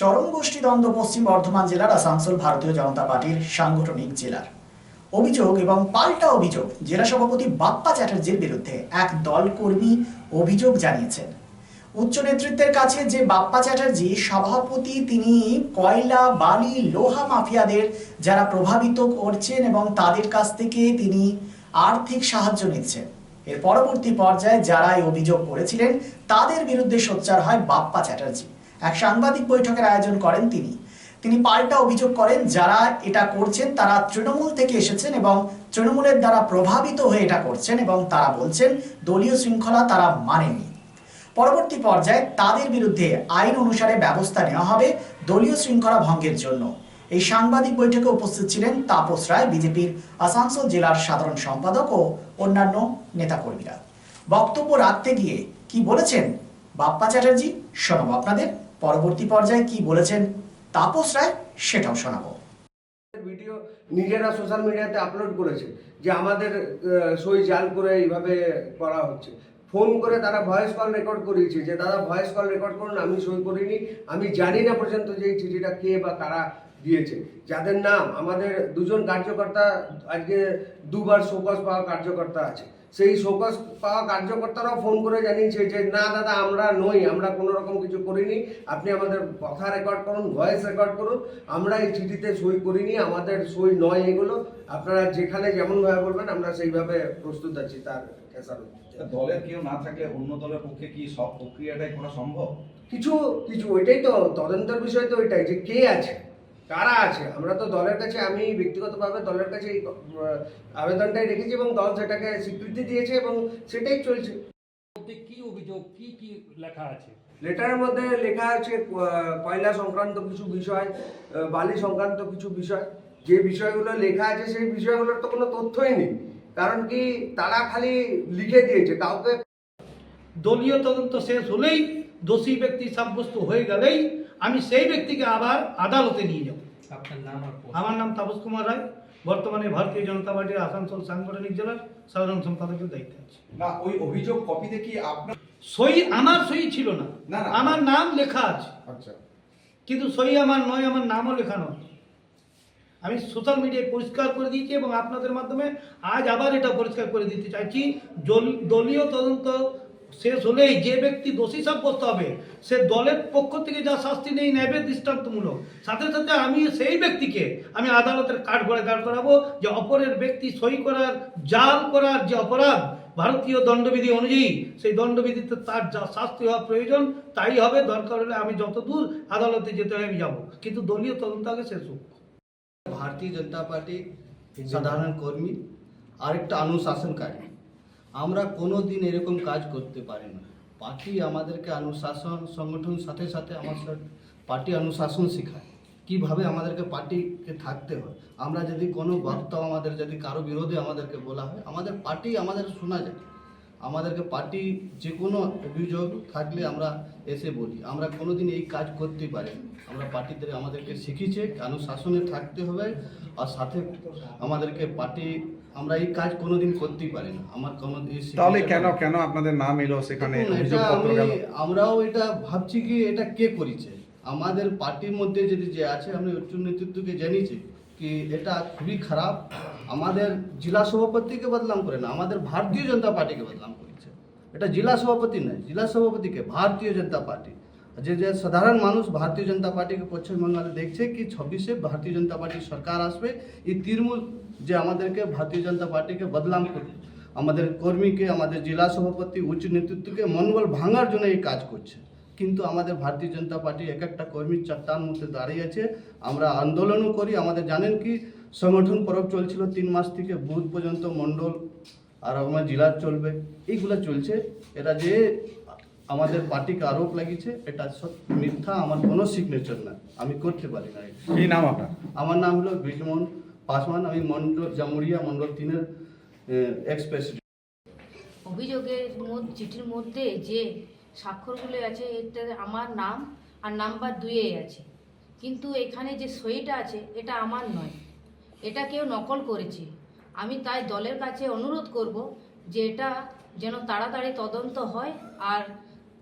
চরম গোষ্ঠী দ্বন্দ্ব পশ্চিম বর্ধমান জেলার আসানসোল ভারতীয় জনতা পার্টির সাংগঠনিক জেলার। অভিযোগ এবং পাল্টা অভিযোগ জেলা সভাপতি বাপ্পা চ্যাটার্জির বিরুদ্ধে এক দল কর্মী অভিযোগ জানিয়েছেন। উচ্চ নেতৃত্বের কাছে যে বাপ্পা চ্যাটার্জি সভাপতি, তিনি কয়লা, বালি, লোহা মাফিয়াদের যারা প্রভাবিত করছেন এবং তাদের কাছ থেকে তিনি আর্থিক সাহায্য নিচ্ছেন। এর পরবর্তী পর্যায়ে যারা এই অভিযোগ করেছিলেন, তাদের বিরুদ্ধে সোচ্চার হয় বাপ্পা চ্যাটার্জি। এক সাংবাদিক বৈঠকের আয়োজন করেন তিনি। তিনি পাল্টা অভিযোগ করেন, যারা এটা করছেন তারা তৃণমূল থেকে এসেছেন এবং তৃণমূলের দ্বারা প্রভাবিত হয়ে এটা করছেন এবং তারা বলছেন, দলীয় শৃঙ্খলা তারা মানেনি। পরবর্তী পর্যায়ে তাদের বিরুদ্ধে আইন অনুসারে ব্যবস্থা নেওয়া হবে দলীয় শৃঙ্খলা ভঙ্গের জন্য। এই সাংবাদিক বৈঠকে উপস্থিত ছিলেন তাপস রায়, বিজেপির আসানসোল জেলার সাধারণ সম্পাদক ও অন্যান্য নেতাকর্মীরা। বক্তব্য রাখতে গিয়ে কি বলেছেন? বাপ্পা চ্যাটার্জি, শোনাবো আপনাদের। পরবর্তী পর্যায়ে কি বলেছেন তাপস রায় সেটাও শোনাবো। ভিডিও নিজেরা সোশ্যাল মিডিয়াতে আপলোড করেছে যে আমাদের সই জাল করে এইভাবে করা হচ্ছে। ফোন করে তারা ভয়েস কল রেকর্ড করিয়েছে যে, দাদা, ভয়েস কল রেকর্ড করুন, আমি সই করিনি। আমি জানি না পর্যন্ত যে এই চিঠিটা কে বা কারা দিয়েছে। যাদের নাম, আমাদের দুজন কার্যকর্তা, আজকে দুবার শোকস পাওয়া কার্যকর্তা আছে। সেই শোকস পাওয়া কার্যকর্তারাও ফোন করে জানিয়েছে যে না দাদা আমরা নই আমরা কোনো রকম কিছু করিনি। আপনি আমাদের কথা রেকর্ড করুন ভয়েস রেকর্ড করুন। আমরা এই চিঠিতে সই করিনি আমাদের সই নয় এগুলো। আপনারা যেখানে যেমনভাবে বলবেন আমরা সেইভাবে প্রস্তুত আছি তার খেসারত। দলের কেউ না থাকলে অন্য দলের পক্ষে কি সব প্রক্রিয়াটাই করা সম্ভব? কিছু কিছু ওইটাই তো তদন্তের বিষয় তো ওইটাই যে কে আছে। কারা আছে? আমরা তো দলের কাছে আমি ব্যক্তিগতভাবে দলের কাছে এই আবেদনটাই রেখেছি এবং দল সেটাকে স্বীকৃতি দিয়েছে এবং সেটাই চলছে। কি অভিযোগ কি কি লেখা আছে? লেটারের মধ্যে লেখা আছে কয়লা সংক্রান্ত কিছু বিষয় বালি সংক্রান্ত কিছু বিষয়। যে বিষয়গুলো লেখা আছে সেই বিষয়গুলোর তো কোনো তথ্যই নেই। কারণ কি তারা খালি লিখে দিয়েছে কাউকে দলীয় তদন্ত শেষ হলেই দোষী ব্যক্তি সাব্যস্ত হয়ে গেলেই আমি সেই ব্যক্তিকে আবার আদালতে নিয়ে যাব। আপনার নাম আর আমার নাম তাপস কুমার রায়। বর্তমানে ভারতীয় জনতা পার্টির আসানসোল সাংগঠনিক জেলার সাধারণ সম্পাদকের দায়িত্বে আছে। না ওই অভিযোগ কপিতে কি আপনার সই আমার সই ছিল না। না, না। আমার নাম লেখা আছে। আচ্ছা। কিন্তু সই আমার নয় আমার নামও লেখা নয়। আমি সোশ্যাল মিডিয়ায় পরিষ্কার করে দিয়েছি এবং আপনাদের মাধ্যমে আজ আবার এটা পরিষ্কার করে দিতে চাইছি। দলীয় তদন্ত শেষ হলেই যে ব্যক্তি দোষী সাব্যস্ত হবে, সে দলের পক্ষ থেকে যা শাস্তি নেই, নেবে দৃষ্টান্তমূলক। সাথে সাথে আমি সেই ব্যক্তিকে আমি আদালতের কাঠ করে দাঁড় করাবো যে অপরের ব্যক্তি সই করার, জাল করার যে অপরাধ ভারতীয় দণ্ডবিধি অনুযায়ী, সেই দণ্ডবিধিতে তার যা শাস্তি হওয়া প্রয়োজন, তাই হবে। দরকার হলে আমি যতদূর আদালতে যেতে হয়, আমি যাব। কিন্তু দলীয় তদন্ত আগে শেষ হোক। ভারতীয় জনতা পার্টি সাধারণ কর্মী, আরেকটা অনুশাসনকারী আমরা কোনো দিন এরকম কাজ করতে পারি না। পার্টি আমাদেরকে অনুশাসন, সংগঠন সাথে সাথে আমার পার্টি অনুশাসন শেখায়। কীভাবে আমাদেরকে পার্টিকে থাকতে হয়? আমরা যদি কোনো বক্তব্য আমাদের যদি কারও বিরোধে আমাদেরকে বলা হয়, আমাদের পার্টি আমাদের শোনা যায়। আমাদেরকে পার্টি যে কোনো অভিযোগ থাকলে আমরা এসে বলি। আমরা কোনো দিন এই কাজ করতে পারি। আমরা পার্টিদের আমাদেরকে শিখিয়েছে, অনুশাসনে থাকতে হবে আর সাথে আমাদেরকে পার্টি আমরা এই কাজ কোনোদিন করতেই পারি না। আমার কোনো তাহলে কেন কেন আপনাদের নাম এলো সেখানে আমি আমরাও এটা ভাবছি কি এটা কে করেছে? আমাদের পার্টির মধ্যে যদি যে আছে আমি উচ্চ নেতৃত্বকে জানিয়েছি কি এটা খুবই খারাপ। আমাদের জেলা সভাপতিকে বদনাম করে না আমাদের ভারতীয় জনতা পার্টিকে বদনাম করেছে। এটা জেলা সভাপতি নয় জেলা সভাপতিকে ভারতীয় জনতা পার্টি। যে যে সাধারণ মানুষ ভারতীয় জনতা পার্টিকে পশ্চিমবঙ্গে দেখছে কি ছাব্বিশে ভারতীয় জনতা পার্টির সরকার আসবে, এই তৃণমূল যে আমাদেরকে ভারতীয় জনতা পার্টিকে বদনাম করবে, আমাদের কর্মীকে, আমাদের জেলা সভাপতি, উচ্চ নেতৃত্বকে মনোবল ভাঙার জন্য এই কাজ করছে। কিন্তু আমাদের ভারতীয় জনতা পার্টি এক একটা কর্মীর চারটার মধ্যে দাঁড়িয়ে আছে। আমরা আন্দোলনও করি। আমাদের জানেন কি, সংগঠন পরব চলছিল তিন মাস থেকে, বুথ পর্যন্ত মণ্ডল আর আমার জেলা চলবে। এইগুলো চলছে। এটা যে আমাদের পার্টিকে আরোপ লাগিয়েছে এটা মিথ্যা আমার কোনো সিগনেচার না। আমি করতে পারি না কি নাম আপনার? আমার নাম হলো বিজমোহন পাসওয়ান আমি মন্ডল জামুরিয়া মন্ডল তিনের এক্স প্রেসিডেন্ট অভিযোগের মধ্যে চিঠির মধ্যে যে স্বাক্ষরগুলো আছে এটাতে আমার নাম আর নাম্বার দুয়ে আছে। কিন্তু এখানে যে সইটা আছে এটা আমার নয়। এটা কেউ নকল করেছে। আমি তাই দলের কাছে অনুরোধ করব যে এটা যেন তাড়াতাড়ি তদন্ত হয় আর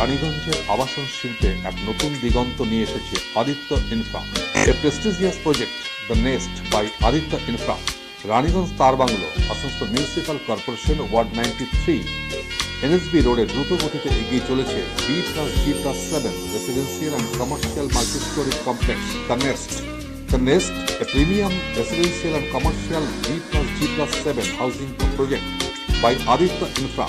রানীগঞ্জের আবাসন শিল্পে এক নতুন দিগন্ত নিয়ে এসেছে Aditya infra. A prestigious project the nest by Aditya infra. Raniganj তার bungalow Asansol municipal corporation ward ninety three. NSB রোডে দ্রুত গতিতে এগিয়ে চলেছে B plus G plus seven residential and commercial multistorey complex the nest The Nest, a premium residential and commercial B plus G plus 7 housing project by Aditya Infra,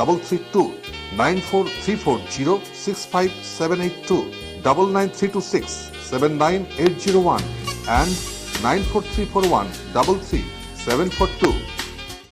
double three two nine four three four zero six five seven eight two double nine three two six seven nine eight zero one and nine four three four one double three seven four two